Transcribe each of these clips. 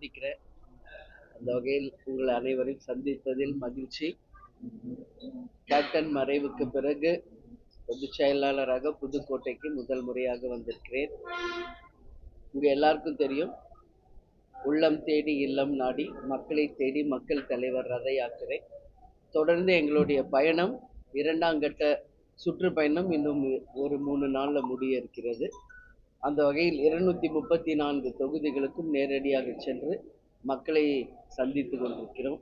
சந்திக்கிறேன் அந்த வகையில் உங்கள் அனைவரையும் சந்தித்ததில் மகிழ்ச்சி. கேப்டன் மறைவுக்கு பிறகு பொதுச் செயலாளராக புதுக்கோட்டைக்கு முதல் முறையாக வந்திருக்கிறேன். உங்கள் எல்லாருக்கும் தெரியும் உள்ளம் தேடி இல்லம் நாடி மக்களை தேடி மக்கள் தலைவர் ரதை யாத்திரை தொடர்ந்து எங்களுடைய பயணம் இரண்டாம் கட்ட சுற்றுப்பயணம் இன்னும் ஒரு மூணு நாளில் முடிய இருக்கிறது. அந்த வகையில் இருநூத்தி முப்பத்தி நான்கு தொகுதிகளுக்கும் நேரடியாக சென்று மக்களை சந்தித்து கொண்டிருக்கிறோம்.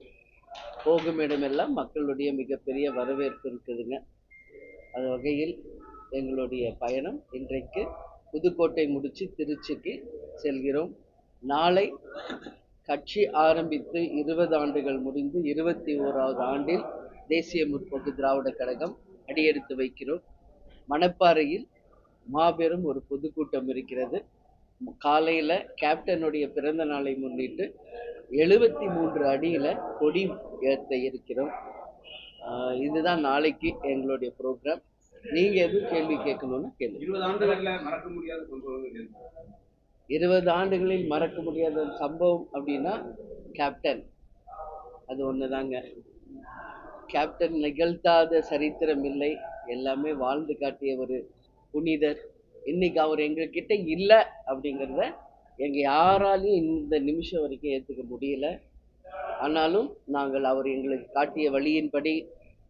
போகும் இடமெல்லாம் மக்களுடைய மிகப்பெரிய வரவேற்பு இருக்குதுங்க. அந்த வகையில் எங்களுடைய பயணம் இன்றைக்கு புதுக்கோட்டை முடித்து திருச்சிக்கு செல்கிறோம். நாளை கட்சி ஆரம்பித்து இருபது ஆண்டுகள் முடிந்து இருபத்தி ஓராவது ஆண்டில் தேசிய முற்போக்கு திராவிட கழகம் அடியெடுத்து வைக்கிறோம். மணப்பாறையில் மாபெரும் ஒரு பொதுக்கூட்டம் இருக்கிறது. காலையில் கேப்டனுடைய பிறந்த நாளை முன்னிட்டு எழுபத்தி மூன்று அடியில் கொடி ஏற்ற இருக்கிறோம். இதுதான் நாளைக்கு எங்களுடைய ப்ரோக்ராம் நீங்கள் எதுவும் கேள்வி கேட்கணும்னா கேள்வி இருபது ஆண்டுகள்ல மறக்க முடியாத? இருபது ஆண்டுகளில் மறக்க முடியாத ஒரு சம்பவம் அப்படின்னா கேப்டன். அது ஒன்று தாங்க கேப்டன் நிகழ்த்தாத சரித்திரம் இல்லை. எல்லாமே வாழ்ந்து காட்டிய ஒரு புனிதர். இன்னைக்கு அவர் எங்ககிட்ட இல்லை அப்படிங்கிறத எங்கள் யாராலையும் இந்த நிமிஷம் வரைக்கும் ஏற்றுக்க முடியல. ஆனாலும் நாங்கள் அவர் எங்களுக்கு காட்டிய வழியின்படி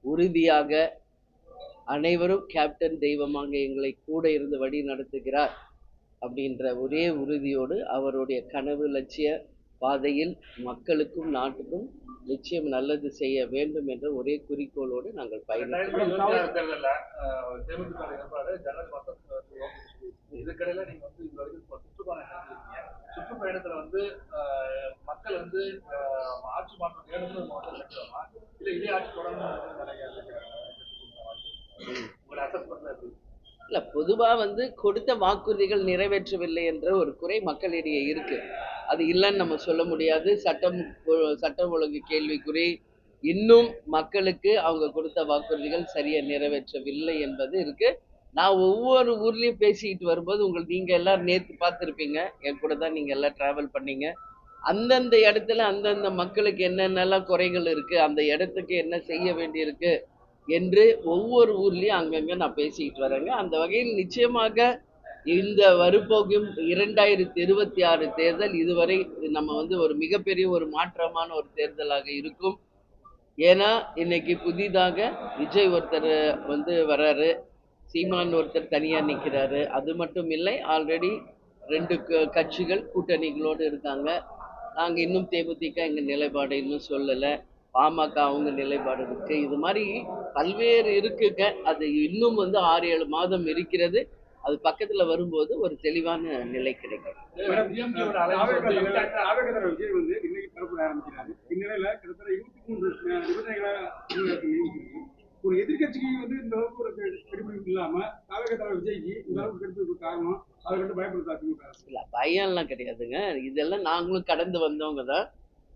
உறுதியாக அனைவரும் கேப்டன் தெய்வமாக எங்களை கூட இருந்து வழி நடத்துகிறார் அப்படின்ற ஒரே உறுதியோடு அவருடைய கனவு லட்சிய பாதையில் மக்களுக்கும் நாட்டுக்கும் நிச்சயம் நல்லது செய்ய வேண்டும் என்ற ஒரே குறிக்கோளோடு நாங்கள் சுற்றுப்பயணத்துல வந்து மக்கள் வந்து ஆட்சி மாற்றம் வேணும்னு இல்ல இதே ஆட்சி எப்படி இல்ல பொதுவா வந்து கொடுத்த வாக்குறுதிகள் நிறைவேற்றவில்லை என்ற ஒரு குறை மக்களிடையே இருக்கு. அது இல்லைன்னு நம்ம சொல்ல முடியாது. சட்டம் சட்டம் ஒழுங்கு கேள்விக்குறி. இன்னும் மக்களுக்கு அவங்க கொடுத்த வாக்குறுதிகள் சரியா நிறைவேற்றவில்லை என்பது இருக்கு. நான் ஒவ்வொரு ஊர்லயும் பேசிக்கிட்டு வரும்போது உங்களுக்கு நீங்க எல்லாரும் நேற்று பார்த்துருப்பீங்க. என் கூட தான் நீங்க எல்லாம் டிராவல் பண்ணீங்க. அந்தந்த இடத்துல அந்தந்த மக்களுக்கு என்னென்னலாம் குறைகள் இருக்கு அந்த இடத்துக்கு என்ன செய்ய வேண்டியிருக்கு என்று ஒவ்வொரு ஊர்லயும் அங்கங்க நான் பேசிக்கிட்டு வரேங்க அந்த வகையில் நிச்சயமாக இந்த வரப்போகும் இரண்டாயிரத்தி இருபத்தி ஆறு தேர்தல் இதுவரை நம்ம வந்து ஒரு மிகப்பெரிய ஒரு மாற்றமான ஒரு தேர்தலாக இருக்கும். ஏன்னா இன்னைக்கு புதிதாக விஜய் ஒருத்தர் வந்து வர்றாரு சீமான் ஒருத்தர் தனியாக நிற்கிறாரு அது மட்டும் இல்லை ஆல்ரெடி ரெண்டு க- கட்சிகள் கூட்டணிகளோடு இருக்காங்க. நாங்கள் இன்னும் தேமுதிக எங்கள் நிலைப்பாடு இன்னும் சொல்லலை. பாமக அவங்க நிலைப்பாடு இருக்கு. இது மாதிரி பல்வேறு இருக்குங்க. அது இன்னும் வந்து ஆறு ஏழு மாதம் இருக்கிறது. அது பக்கத்துல வரும்போது ஒரு தெளிவான நிலை கிடைக்கும். ஒரு எதிர்க்கட்சிக்கு வந்து இந்த அளவுக்கு ஒரு கெடுபிடிப்பு இல்லாம ஆவேகதர விஜய்க்கு இந்த அளவுக்கு கெடுப்பிடிப்பு காரணம் அதை கண்டு பயப்படுத்தா. இல்ல பயம்லாம் கிடையாதுங்க. இதெல்லாம் நாங்களும் கடந்து வந்தவங்க தான்.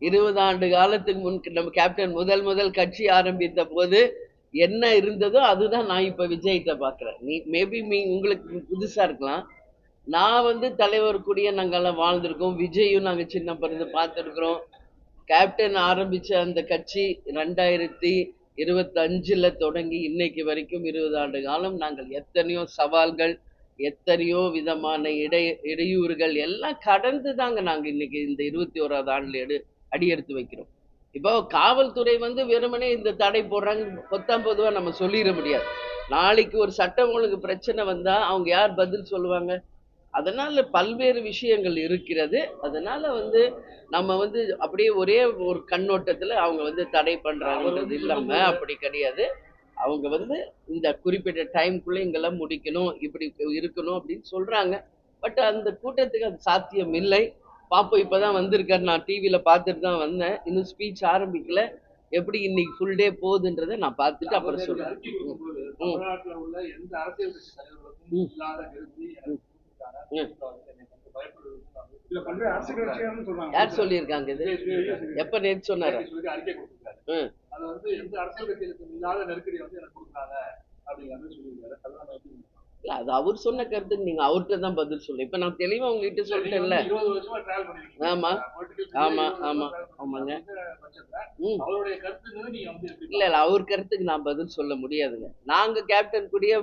இருபது ஆண்டு காலத்துக்கு முன் நம்ம கேப்டன் முதல் முதல் கட்சி ஆரம்பித்த போது என்ன இருந்ததோ அதுதான் நான் இப்போ விஜய்கிட்ட பார்க்குறேன் நீ மேபி மீ உங்களுக்கு புதுசாக இருக்கலாம். நான் வந்து தலைவர் கூடிய நாங்கெல்லாம் வாழ்ந்திருக்கோம். விஜயும் நாங்கள் சின்ன பிறந்து பார்த்துருக்குறோம். கேப்டன் ஆரம்பித்த அந்த கட்சி ரெண்டாயிரத்தி இருபத்தஞ்சில் தொடங்கி இன்னைக்கு வரைக்கும் இருபது ஆண்டு காலம் நாங்கள் எத்தனையோ சவால்கள் எத்தனையோ விதமான இடை இடையூறுகள் எல்லாம் கடந்து தாங்க நாங்கள் இன்னைக்கு இந்த இருபத்தி ஓராவது ஆண்டில் எடு அடியெடுத்து வைக்கிறோம். இப்போ காவல்துறை வந்து வெறுமனே இந்த தடை போடுறாங்க. பொத்தாம் பொதுவா நம்ம சொல்லிட முடியாது. நாளைக்கு ஒரு சட்டம் ஒழுங்கு பிரச்சனை வந்தா அவங்க யார் பதில் சொல்லுவாங்க? அதனால பல்வேறு விஷயங்கள் இருக்கிறது. அதனால வந்து நம்ம வந்து அப்படியே ஒரே ஒரு கண்ணோட்டத்துல அவங்க வந்து தடை பண்றாங்கன்றது இல்லாம அப்படி கிடையாது. அவங்க வந்து இந்த குறிப்பிட்ட டைம்குள்ள இங்கெல்லாம் முடிக்கணும் இப்படி இருக்கணும் அப்படின்னு சொல்றாங்க. பட் அந்த கூட்டத்துக்கு அது சாத்தியம் இல்லை பாப்போம் இப்பதான் வந்திருக்காரு. நான் டிவியில பார்த்துட்டு தான் வந்தேன். இன்னும் ஸ்பீச் ஆரம்பிக்கல. எப்படி இன்னைக்கு ஃபுல் டே போகுதுன்றதை நான் பார்த்துட்டு அப்புறம் சொல்றேன். நெருக்கடி யார் சொல்லியிருக்காங்க இது? எப்ப சொன்னாரு? நேற்று. ம். அது வந்து எந்த அரசியல் கட்சிகளுக்கும் இல்லாத நெருக்கடியை வந்து எனக்கு கொடுக்குறாங்க அப்படிங்கிற மாதிரி சொல்லியிருக்காரு இல்ல அது அவர் சொன்ன கருத்துக்கு நீங்க அவர்கிட்ட தான் பதில் சொல்லு. இப்ப நான் தெளிவா உங்ககிட்ட சொல்லிட்டேன்ல. ஆமா. ஆமா, ஆமா, ஆமாங்க. இல்ல இல்ல அவர் கருத்துக்கு நான் பதில் சொல்ல முடியாதுங்க. நாங்க கேப்டன் கூடயே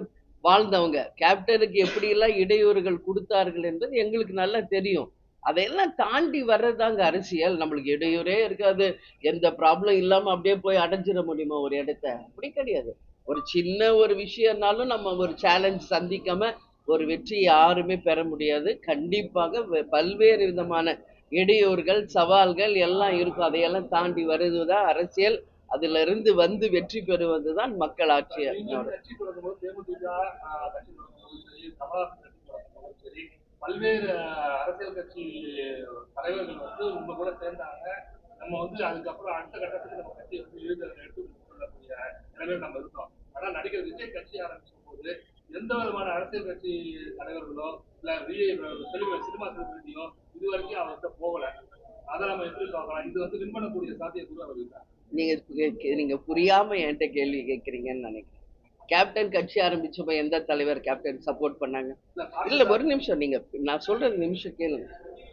வாழ்ந்தவங்க. கேப்டனுக்கு எப்படியெல்லாம் இடையூறுகள் கொடுத்தார்கள் என்பது எங்களுக்கு நல்லா தெரியும். அதையெல்லாம் தாண்டி வர்றதாங்க அரசியல். நம்மளுக்கு இடையூறே இருக்காது. எந்த ப்ராப்ளம் இல்லாம அப்படியே போய் அடைஞ்சிட முடியுமா ஒரு இடத்த? அப்படி கிடையாது. ஒரு சின்ன ஒரு விஷயம்னாலும் நம்ம ஒரு சேலஞ்ச் சந்திக்காம ஒரு வெற்றி யாருமே பெற முடியாது. கண்டிப்பாக பல்வேறு விதமான இடையூறுகள் சவால்கள் எல்லாம் இருக்கும். அதையெல்லாம் தாண்டி வருவதுதான் அரசியல். அதுல இருந்து வந்து வெற்றி பெறுவது தான் மக்கள் ஆட்சி கட்சி கட்சி கட்சி பல்வேறு அரசியல் கட்சி தலைவர்கள் வந்து உங்க கூட சேர்ந்தாங்க. நம்ம வந்து அதுக்கப்புறம் அடுத்த கட்டத்துக்கு நம்ம கட்சியை வந்து எழுத எடுத்து கொள்ளக்கூடிய நிலைமையில் நம்ம இருக்கோம். ஆனா நடிகர் விஜய் கட்சி ஆரம்பிக்கும் போது எந்த விதமான அரசியல் கட்சி தலைவர்களோ இல்ல விஜய் சினிமா செலிபிரிட்டியோ இது வரைக்கும் அவர்கிட்ட போகல. அதை நம்ம எப்படி பார்க்கலாம்? இது வந்து வின் பண்ணக்கூடிய சாத்தியக்கூறு அவர் இருக்கா? நீங்க நீங்க புரியாம என்கிட்ட கேள்வி கேட்குறீங்கன்னு நினைக்கிறேன். கேப்டன் கட்சி ஆரம்பிச்சப்ப எந்த தலைவர் கேப்டன் சப்போர்ட் பண்ணாங்க? இல்ல ஒரு நிமிஷம் நீங்க நான் சொல்றது நிமிஷம் கேளுங்க.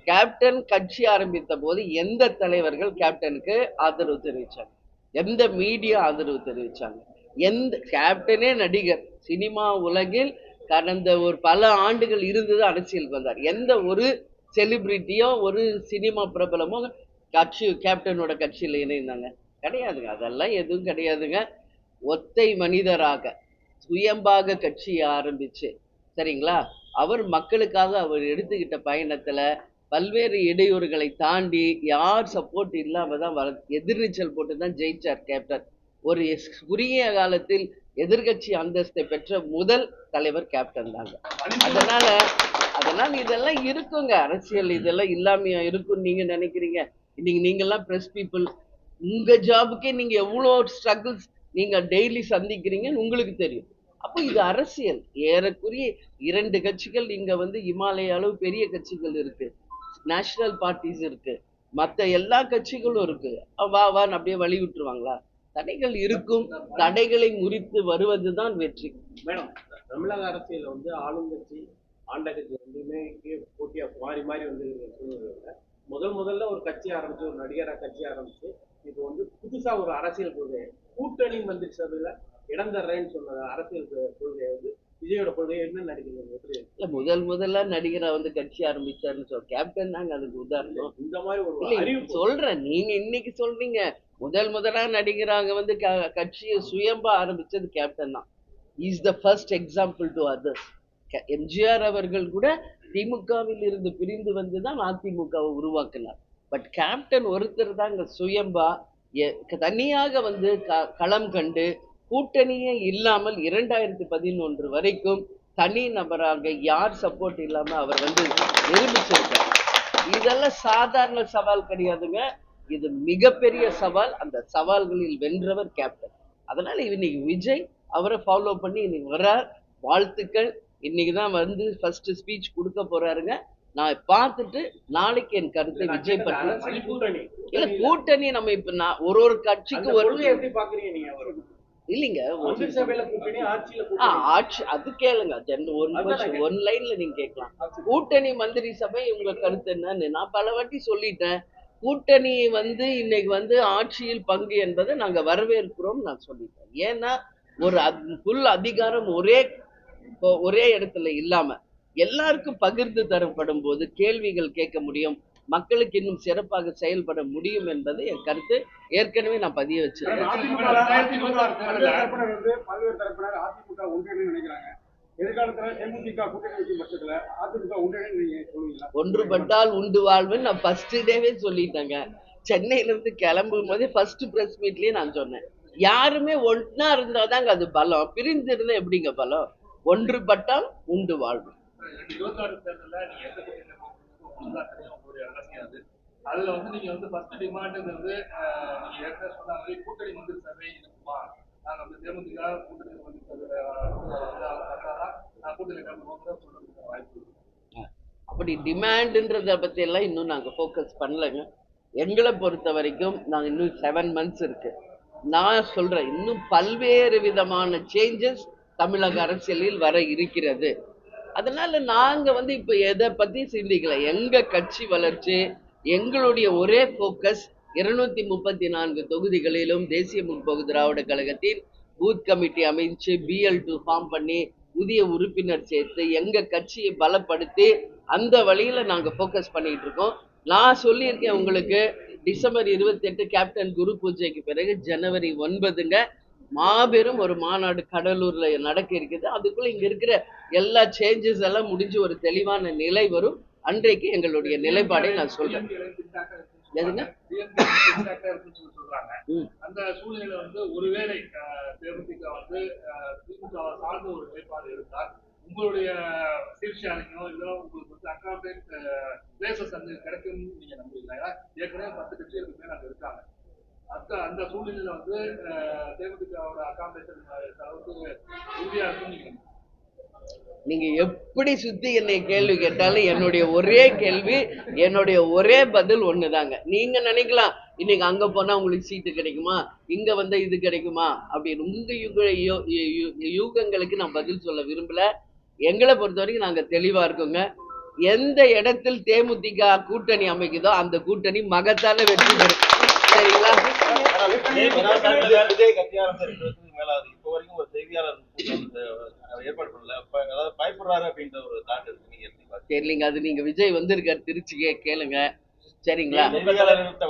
கேப்டன் கட்சி ஆரம்பித்த போது எந்த தலைவர்கள் கேப்டனுக்கு ஆதரவு தெரிவிச்சாங்க? எந்த மீடியா ஆதரவு தெரிவிச்சாங்க? எந்த கேப்டனே நடிகர். சினிமா உலகில் கடந்த ஒரு பல ஆண்டுகள் இருந்தது அரசியலுக்கு வந்தார் எந்த ஒரு செலிபிரிட்டியோ ஒரு சினிமா பிரபலமோ கட்சி கேப்டனோட கட்சியில் இணைந்தாங்க. கிடையாதுங்க. அதெல்லாம் எதுவும் கிடையாதுங்க. ஒத்தை மனிதராக சுயம்பாக கட்சியை ஆரம்பிச்சு. சரிங்களா? அவர் மக்களுக்காக அவர் எடுத்துக்கிட்ட பயணத்துல பல்வேறு இடையூறுகளை தாண்டி யார் சப்போர்ட் இல்லாம தான் வள எதிர்நீச்சல் போட்டு தான் ஜெயிச்சார் கேப்டன் ஒரு குறுகிய காலத்தில் எதிர்கட்சி அந்தஸ்தை பெற்ற முதல் தலைவர் கேப்டன் தாங்க அதனால அதனால இதெல்லாம் இருக்குங்க. அரசியல் இதெல்லாம் இல்லாமையா இருக்கும் நீங்க நினைக்கிறீங்க? இன்னைக்கு நீங்கெல்லாம் பிரஸ் பீப்புள் உங்க ஜாபுக்கே நீங்க எவ்வளோ ஸ்ட்ரகிள்ஸ் நீங்க டெய்லி சந்திக்கிறீங்கன்னு உங்களுக்கு தெரியும். அப்போ இது அரசியல். ஏறக்குறைய இரண்டு கட்சிகள் இங்க வந்து இமாலய அளவு பெரிய கட்சிகள் இருக்கு. நேஷனல் பார்ட்டிஸ் இருக்கு. மத்த எல்லா கட்சிகளும் இருக்கு. வா வான்னு அப்படியே வழி விட்டுருவாங்களா தடைகள் இருக்கும் தடைகளை முறித்து வருவதுதான் வெற்றி. மேடம் தமிழக அரசியல் வந்து ஆளுங்கட்சி ஆண்ட கட்சி ரெண்டுமே போட்டியா மாறி மாறி வந்து முதல் முதல்ல ஒரு கட்சி ஆரம்பிச்சு ஒரு நடிகரா கட்சி ஆரம்பிச்சு இப்போ வந்து புதுசா ஒரு அரசியல் கொள்கை கூட்டணி மந்திரி சபையில இடம் தர்றேன்னு சொன்ன அரசியல் கொள்கையை வந்து விஜயோட கொள்கையை என்ன எப்படி இல்ல முதல் முதல்ல நடிகரா வந்து கட்சி ஆரம்பிச்சாருன்னு சொல் கேப்டன் தாங்க அதுக்கு உதாரணம். இந்த மாதிரி ஒரு சொல்றேன் நீங்க இன்னைக்கு சொல்றீங்க. முதல் முதலாக நடிகராக வந்து க- கட்சியை சுயம்பா ஆரம்பிச்சது கேப்டன் தான். Is the first example to others MGR அவர்கள் கூட திமுகவில் இருந்து பிரிந்து வந்து தான் அதிமுகவை உருவாக்கினார். பட் கேப்டன் ஒருத்தர் தான் இங்க சுயம்பா தனியாக வந்து க- களம் கண்டு கூட்டணியே இல்லாமல் இரண்டாயிரத்தி பதினொன்று வரைக்கும் தனி நபராக யார் சப்போர்ட் இல்லாமல் அவர் வந்து நிரூபிச்சிருக்கார். இதெல்லாம் சாதாரண சவால் கிடையாதுங்க. இது மிகப்பெரிய சவால். அந்த சவால்களில் வென்றவர் கேப்டன் அதனால இன்னைக்கு விஜய் அவரை ஃபாலோ பண்ணி இன்னைக்கு வர்றார். வாழ்த்துக்கள். இன்னைக்கு தான் வந்து ஃபர்ஸ்ட் ஸ்பீச் கொடுக்க போறாருங்க. நான் பார்த்துட்டு நாளைக்கு என் கருத்தை விஜய் பற்றி இல்ல கூட்டணி நம்ம இப்ப நான் ஒரு ஒரு கட்சிக்கு ஒரு எப்படி பாக்குறீங்க நீங்க இல்லைங்க ஆட்சி அது கேளுங்க. நான் ஒன் லைன்ல நீங்க கேட்கலாம். கூட்டணி மந்திரி சபை உங்க கருத்து என்னன்னு நான் பல வாட்டி சொல்லிட்டேன். கூட்டணி வந்து இன்னைக்கு வந்து ஆட்சியில் பங்கு என்பதை நாங்க வரவேற்கிறோம் நான் சொல்லிட்டேன். ஏன்னா ஒரு புல் அதிகாரம் ஒரே ஒரே இடத்துல இல்லாம எல்லாருக்கும் பகிர்ந்து தரப்படும் போது கேள்விகள் கேட்க முடியும் மக்களுக்கு இன்னும் சிறப்பாக செயல்பட முடியும் என்பது என் கருத்து. ஏற்கனவே நான் பதிய வச்சிருக்கேன். ஒன்றுபட்டால் உண்டு வாழ்வுன்னு நான் ஃபர்ஸ்ட் டேவே சொல்லிட்டேங்க. சென்னையில இருந்து கிளம்பும் போதே ஃபர்ஸ்ட் பிரஸ் மீட்லயே நான் சொன்னேன். யாருமே ஒண்ணா இருந்தாதாங்க அது பலம். பிரிந்து இருந்தா எப்படிங்க பலம்? ஒன்றுபட்டால் உண்டு வாழ்வு. அதுல வந்து நீங்க வந்து ஃபர்ஸ்ட் டிமாண்டுங்கிறது நீங்க ஏற்கனவே சொன்ன மாதிரி கூட்டணி மந்திரி சபை இருக்குமா? அப்படி டிமாண்டுன்றத பத்தி எல்லாம் இன்னும் நாங்க ஃபோக்கஸ் பண்ணலைங்க. எங்களை பொறுத்த வரைக்கும் நாங்க இன்னும் செவன் மந்த்ஸ் இருக்கு. நான் சொல்றேன் இன்னும் பல்வேறு விதமான சேஞ்சஸ் தமிழக அரசியலில் வர இருக்கிறது. அதனால நாங்க வந்து இப்ப எதை பத்தி சிந்திக்கல. எங்க கட்சி வளர்ச்சி எங்களுடைய ஒரே ஃபோக்கஸ் இருநூத்தி முப்பத்தி நான்கு தொகுதிகளிலும் தேசிய முற்போக்கு திராவிட கழகத்தின் பூத் கமிட்டி அமைச்சு பிஎல் டூ ஃபார்ம் பண்ணி புதிய உறுப்பினர் சேர்த்து எங்க கட்சியை பலப்படுத்தி அந்த வழியில நாங்க ஃபோக்கஸ் பண்ணிட்டு இருக்கோம். நான் சொல்லியிருக்கேன் உங்களுக்கு டிசம்பர் இருபத்தி எட்டு கேப்டன் குரு பூஜைக்கு பிறகு ஜனவரி ஒன்பதுங்க மாபெரும் ஒரு மாநாடு கடலூர்ல நடக்க இருக்குது. அதுக்குள்ள இங்க இருக்கிற எல்லா சேஞ்சஸ் எல்லாம் முடிஞ்சு ஒரு தெளிவான நிலை வரும். அன்றைக்கு எங்களுடைய நிலைப்பாடை நான் சொல்றேன். எதுங்க? அந்த சூழ்நிலை வந்து ஒருவேளை தேமுதிக வந்து திமுக சார்ந்த ஒரு நிலைப்பாடு இருந்தால் உங்களுடைய சீர்ஷாலையோ இல்ல உங்களுக்கு வந்து அக்காம்பேட் பிளேசஸ் அங்க கிடைக்கும்னு நீங்க நம்புறீங்களா? ஏன்னா ஏற்கனவே பத்து கட்சிகளுக்கு மேல அங்க இருக்காங்க. அந்த அந்த சூழ்நிலையில வந்து தேமுதிகவோட அக்காம்பேஷன் அளவுக்கு உறுதியா நீங்க நம்புறீங்களா? நீங்க எப்படி சுத்தி என்னை கேள்வி கேட்டாலும் என்னுடைய ஒரே கேள்வி என்னுடைய ஒரே பதில் ஒண்ணுதாங்க. நீங்க நினைக்கலாம் இன்னைக்கு அங்க போனா உங்களுக்கு சீட்டு கிடைக்குமா? இங்க வந்தா இது கிடைக்குமா? அப்படின்னு. உங்க யுக யூகங்களுக்கு நான் பதில் சொல்ல விரும்பல. எங்களை பொறுத்த வரைக்கும் நாங்க தெளிவா இருக்கோங்க. எந்த இடத்தில் தேமுதிக கூட்டணி அமைக்குதோ அந்த கூட்டணி மகத்தான வெற்றி பெறும். சரிங்களா? விஜய் கட்சி இப்போ வரைக்கும் ஒரு செய்தியாளர் ஏற்பாடு பண்ணல. அதாவது பயப்படுறாரு அப்படின்ற ஒரு தாட் இருக்கு. நீங்க? தெரியலங்க அது நீங்க விஜய் வந்திருக்காரு திருச்சிக்கே கேளுங்க. சரிங்களா?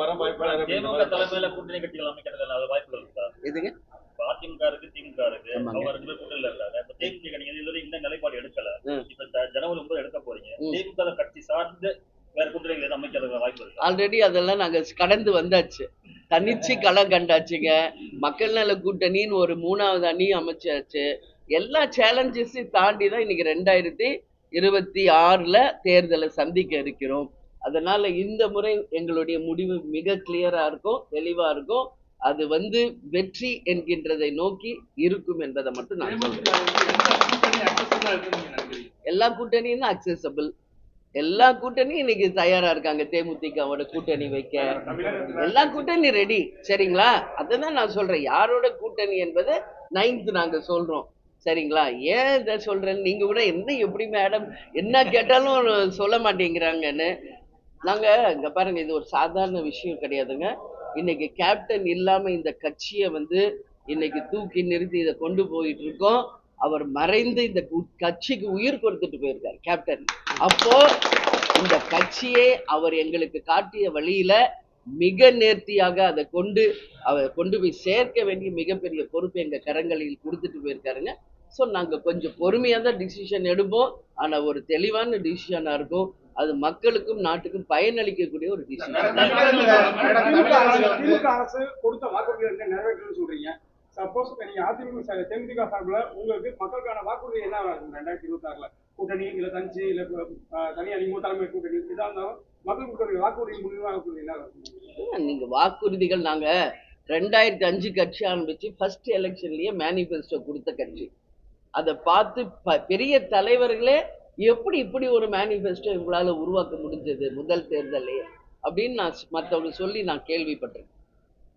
வர திமுக அப்படின்ற தலைமையில கூட்டணி கட்சிகள் அமைக்கிறதுல அது வாய்ப்புகள் இருக்கா? எதுங்க? இப்ப அதிமுக இருக்கு திமுக இருக்கு. அவங்க ரெண்டு பேர் கூட்டணியில இருக்காங்க இப்ப தேமுதிக நீங்க இதுவரை இந்த நிலைப்பாடு எடுக்கல. இப்ப ஜனவரி ஒன்பது எடுக்க போறீங்க. திமுக கட்சி சார்ந்து வேற கூட்டணிகள் எதுவும் அமைக்கிறதுக்கு வாய்ப்பு இருக்கா? ஆல்ரெடி அதெல்லாம் நாங்க கடந்து வந்தாச்சு. தனிச்சு களம் கண்டாச்சுங்க. மக்கள் நல கூட்டணின்னு ஒரு மூணாவது அணி அமைச்சாச்சு. எல்லா சேலஞ்சஸையும் தாண்டி தான் இன்னைக்கு ரெண்டாயிரத்தி இருபத்தி ஆறுல தேர்தலை சந்திக்க இருக்கிறோம். அதனால இந்த முறை எங்களுடைய முடிவு மிக கிளியராக இருக்கும் தெளிவாக இருக்கும். அது வந்து வெற்றி என்கின்றதை நோக்கி இருக்கும் என்பதை மட்டும் நான் சொல்றேன். எல்லா கூட்டணியும் தான் அக்சசபிள் எல்லா கூட்டணியும் இன்னைக்கு தயாரா இருக்காங்க. தேமுதிகவோட கூட்டணி வைக்க. எல்லா கூட்டணி ரெடி சரிங்களா? அதுதான் நான் சொல்றேன். யாரோட கூட்டணி என்பது நைன்த் நாங்க சொல்றோம். சரிங்களா? ஏன் இதை சொல்கிறேன் நீங்கள் கூட என்ன எப்படி மேடம் என்ன கேட்டாலும் சொல்ல மாட்டேங்கிறாங்கன்னு. நாங்க இங்கே பாருங்க இது ஒரு சாதாரண விஷயம் கிடையாதுங்க. இன்னைக்கு கேப்டன் இல்லாமல் இந்த கட்சியை வந்து இன்னைக்கு தூக்கி நிறுத்தி இதை கொண்டு போயிட்டு இருக்கோம். அவர் மறைந்து இந்த கு- கட்சிக்கு உயிர் கொடுத்துட்டு போயிருக்காரு கேப்டன் அப்போ இந்த கட்சியை அவர் எங்களுக்கு காட்டிய வழியில மிக நேர்த்தியாக அதை கொண்டு அவர் கொண்டு போய் சேர்க்க வேண்டிய மிகப்பெரிய பொறுப்பு எங்க கரங்களில் கொடுத்துட்டு போயிருக்காருங்க. ஸோ நாங்க கொஞ்சம் பொறுமையா தான் டிசிஷன் எடுப்போம் ஆனா ஒரு தெளிவான டிசிஷனா இருக்கும் அது மக்களுக்கும் நாட்டுக்கும் பயனளிக்கக்கூடிய ஒரு டிசிஷன் திமுக அரசு திமுக அரசு கொடுத்த வாக்குறுதிகள் என்ன நிறைவேற்றணும்னு சொல்றீங்க சப்போஸ் நீங்க அதிமுக தேமுதிக சார்பில் உங்களுக்கு மக்களுக்கான வாக்குறுதி என்ன ரெண்டாயிரத்தி இருபத்தி ஆறுல கூட்டணி இல்ல தனிச்சு இல்ல அஹ், தனி அணி தலைமை கூட்டணி இதா இருந்தாலும் மக்களுக்கு வாக்குறுதி முடிவான வாக்குறுதி என்ன நீங்க வாக்குறுதிகள் நாங்க ரெண்டாயிரத்தி அஞ்சு கட்சி ஆரம்பிச்சு ஃபர்ஸ்ட் எலெக்ஷன்லயே மேனிஃபெஸ்டோ கொடுத்த கட்சி அதை பார்த்து ப- பெரிய தலைவர்களே எப்படி இப்படி ஒரு மேனிஃபெஸ்டோ இவங்களால உருவாக்க முடிஞ்சது முதல் தேர்தலே அப்படின்னு நான் மற்றவங்க சொல்லி நான் கேள்விப்பட்டிருக்கேன்.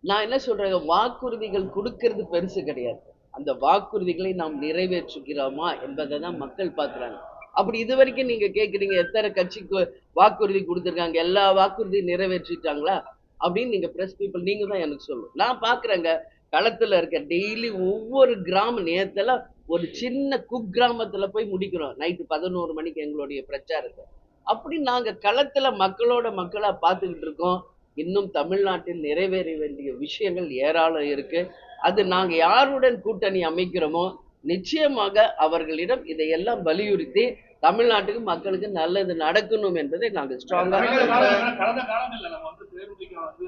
நான் என்ன சொல்றேன் வாக்குறுதிகள் கொடுக்கறது பெருசு கிடையாது. அந்த வாக்குறுதிகளை நாம் நிறைவேற்றுகிறோமா என்பதை தான் மக்கள் பார்க்குறாங்க. அப்படி இது வரைக்கும் நீங்க கேட்குறீங்க எத்தனை கட்சிக்கு வாக்குறுதி கொடுத்துருக்காங்க எல்லா வாக்குறுதியும் நிறைவேற்றிட்டாங்களா? அப்படின்னு நீங்க பிரஸ் பீப்புள் நீங்க தான் எனக்கு சொல்லணும். நான் பாக்குறேங்க களத்துல இருக்க டெய்லி ஒவ்வொரு கிராம நேரத்தில் ஒரு சின்ன குக் கிராமத்துல போய் முடிக்கிறோம். நைட்டு பதினோரு மணிக்கு எங்களுடைய பிரச்சாரத்தை. அப்படி நாங்க களத்துல மக்களோட மக்களா பார்த்துக்கிட்டு இருக்கோம். இன்னும் தமிழ்நாட்டில் நிறைவேற வேண்டிய விஷயங்கள் ஏராளம் இருக்கு. அது நாங்க யாருடன் கூட்டணி அமைக்கிறோமோ நிச்சயமாக அவர்களிடம் இதையெல்லாம் வலியுறுத்தி தமிழ்நாட்டுக்கு மக்களுக்கு நல்லது நடக்கணும் என்பதை நாங்க ஸ்ட்ராங்கா கடந்த கால- கடந்த காலங்கள்ல நம்ம வந்து தேமுதிக வந்து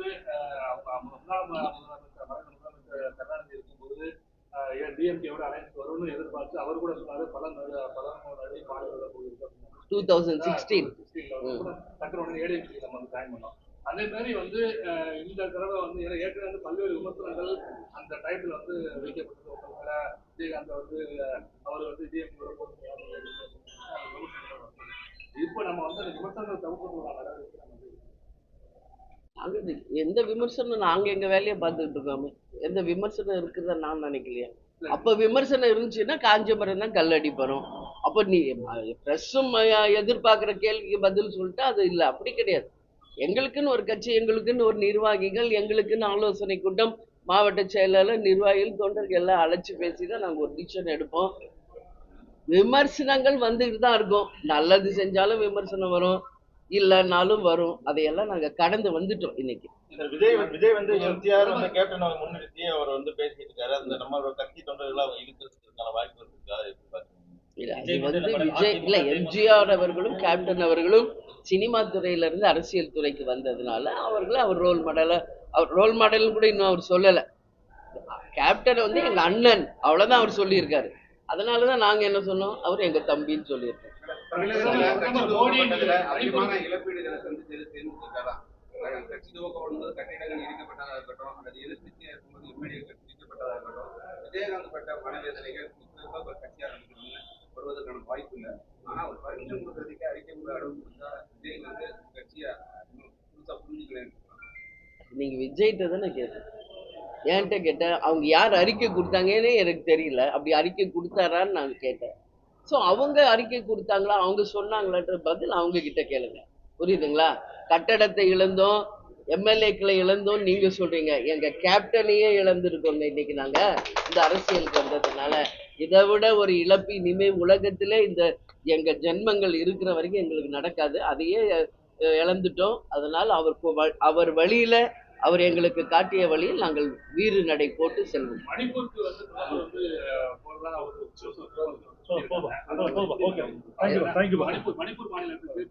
டிஎம்கேவோட அலைன்ஸ் வரும்னு எதிர்பார்த்து அவர் கூட சொன்னாரு. பல நடு- பல நடி பாடல்களை டூ தௌசண்ட் சிக்ஸ்டீன் டக்குனு உடனே ஏடிஎம்கே நம்ம வந்து ஜாயின் பண்ணோம். அதே மாதிரி வந்து இந்த தடவை வந்து ஏற்கனவே வந்து பல்வேறு விமர்சனங்கள் அந்த டைட்டில் வந்து வைக்கப்பட்டது. ஒருத்தர் மேல விஜயகாந்த் வந்து அவர் வந்து டிஎம்கே இப்போ நம்ம வந்து அந்த விமர்சனங்கள் தவிர்க்கிறதுக்கான நடவடிக்கை நம்ம இது- எந்த விமர்சனம் நாங்க எங்க வேலையை பார்த்துக்கிட்டு இருக்கோமே? எந்த விமர்சனம் இருக்குதா நான் நினைக்கலையே. அப்ப விமர்சனம் இருந்துச்சுன்னா காஞ்ச மரம் தான் கல்லடி பரும் அப்ப நீ ப்ரெஸ்ஸும் எதிர்பார்க்குற கேள்விக்கு பதில் சொல்லிட்டா அது இல்லை. அப்படி கிடையாது. எங்களுக்குன்னு ஒரு கட்சி எங்களுக்குன்னு ஒரு நிர்வாகிகள் எங்களுக்குன்னு ஆலோசனை கூட்டம் மாவட்ட செயலாளர் நிர்வாகிகள் தொண்டர்கள் எல்லாம் அழைச்சி பேசி தான் நாங்கள் ஒரு டிசிஷன் எடுப்போம். விமர்சனங்கள் வந்துட்டு தான் இருக்கும். நல்லது செஞ்சாலும் விமர்சனம் வரும். இல்லைன்னாலும் வரும். அதையெல்லாம் நாங்கள் கடந்து வந்துட்டோம் இன்னைக்கு. சார் விஜய் விஜய் வந்து எம்ஜிஆர் வந்து கேப்டன் அவர் முன்னிறுத்தி அவர் வந்து பேசிட்டு இருக்காரு. அந்த நம்மளோட கட்சி தொண்டர்கள் அவங்க இழுக்கிறதுக்கான வாய்ப்பு இருக்கா? எப்படி பாக்குறீங்க இல்ல, அது வந்து விஜய் இல்ல எம்ஜிஆர் அவர்களும் கேப்டன் அவர்களும் சினிமா துறையில இருந்து அரசியல் துறைக்கு வந்ததுனால அவர்களை அவர் ரோல் மாடலா அவர் ரோல் மாடல் கூட இன்னும் அவர் சொல்லல. கேப்டன் வந்து எங்க அண்ணன் அவ்வளவுதான் அவர் சொல்லியிருக்காரு. அதனாலதான் நாங்க என்ன சொன்னோம்? அவர் எங்க தம்பின்னு சொல்லியிருக்கோம் கட்சி துவக்கப்பட்டதுல அதிகமான இழப்பீடுகளை சந்திச்சது தேமுதிக தான். கட்சி துவக்கப்படும் போது கட்டிடங்கள் இடிக்கப்பட்டதா இருக்கட்டும் அல்லது எதிர்த்து இருக்கும்போது எம்எல்ஏக்கள் பிடிக்கப்பட்டதா இருக்கட்டும் விஜயகாந்த் பட்ட மனவேதனைகள் கட்சி ஆரம்பிக்கணும்னு வருவதற்கான வாய்ப்பு இல்லை. ஆனா ஒரு பர்மிஷன் கொடுக்கறதுக்கே அறிக்கை கூட அளவு கொடுத்தா விஜய் வந்து கட்சியா புதுசா புரிஞ்சுக்கலன்னு நீங்க விஜய்கிட்ட தானே கேட்டேன். என்கிட்ட கேட்டேன்? அவங்க யார் அறிக்கை கொடுத்தாங்கன்னே எனக்கு தெரியல. அப்படி அறிக்கை கொடுத்தாரான்னு நான் கேட்டேன். ஸோ அவங்க அறிக்கை கொடுத்தாங்களா? அவங்க சொன்னாங்களான்ற பதில் அவங்க கிட்ட கேளுங்க. புரியுதுங்களா? கட்டடத்தை இழந்தோம் எம்எல்ஏக்களை இழந்தோம் நீங்க சொல்றீங்க. எங்க கேப்டனையே இழந்திருக்கோங்க இன்னைக்கு நாங்க. இந்த அரசியலுக்கு வந்ததுனால இதை விட ஒரு இழப்பு இனிமே உலகத்திலே இந்த எங்க ஜென்மங்கள் இருக்கிற வரைக்கும் எங்களுக்கு நடக்காது. அதையே இழந்துட்டோம். அதனால அவர் வ- அவர் வழியில அவர் எங்களுக்கு காட்டிய வழியில் நாங்கள் வீறு நடை போட்டு செல்வோம். மணிப்பூர் மணிப்பூர் மாநிலத்துக்கு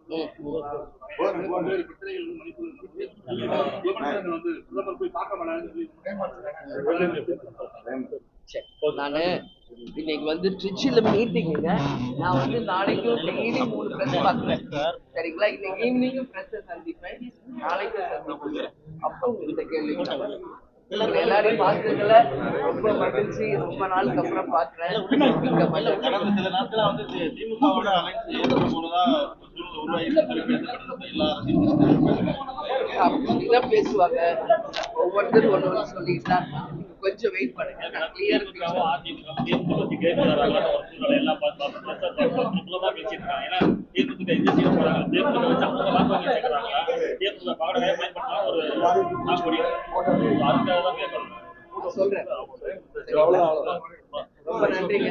நானு இன்னைக்கு வந்து ட்ரிச்சியில் மீட்டிங்குங்க நான் வந்து நாளைக்கும் டெய்லி மூணு ப்ரெஸ் பார்க்குறேன். சரிங்களா? இன்னைக்கு ஈவினிங்கும் ப்ரெஸ்ஸை சந்திப்பேன். நாளைக்கும் சந்திப்பேன் அப்போ உங்கள்கிட்ட கேள்வி உங்க எல்லாரையும் பார்த்ததுல ரொம்ப மகிழ்ச்சி. ரொம்ப நாளுக்கு அப்புறம் கடந்த சில நாட்களா வந்து திமுகவோட அலைன்ஸ் ஏற்பட அப்படிதான் பேசுவாங்க. ஒவ்வொருத்தரும் ஒன்று ஒன்று தான் கொஞ்சம் வெயிட் பண்ணுங்க. கிளியர். சொல்றேன். ரொம்ப நன்றிங்க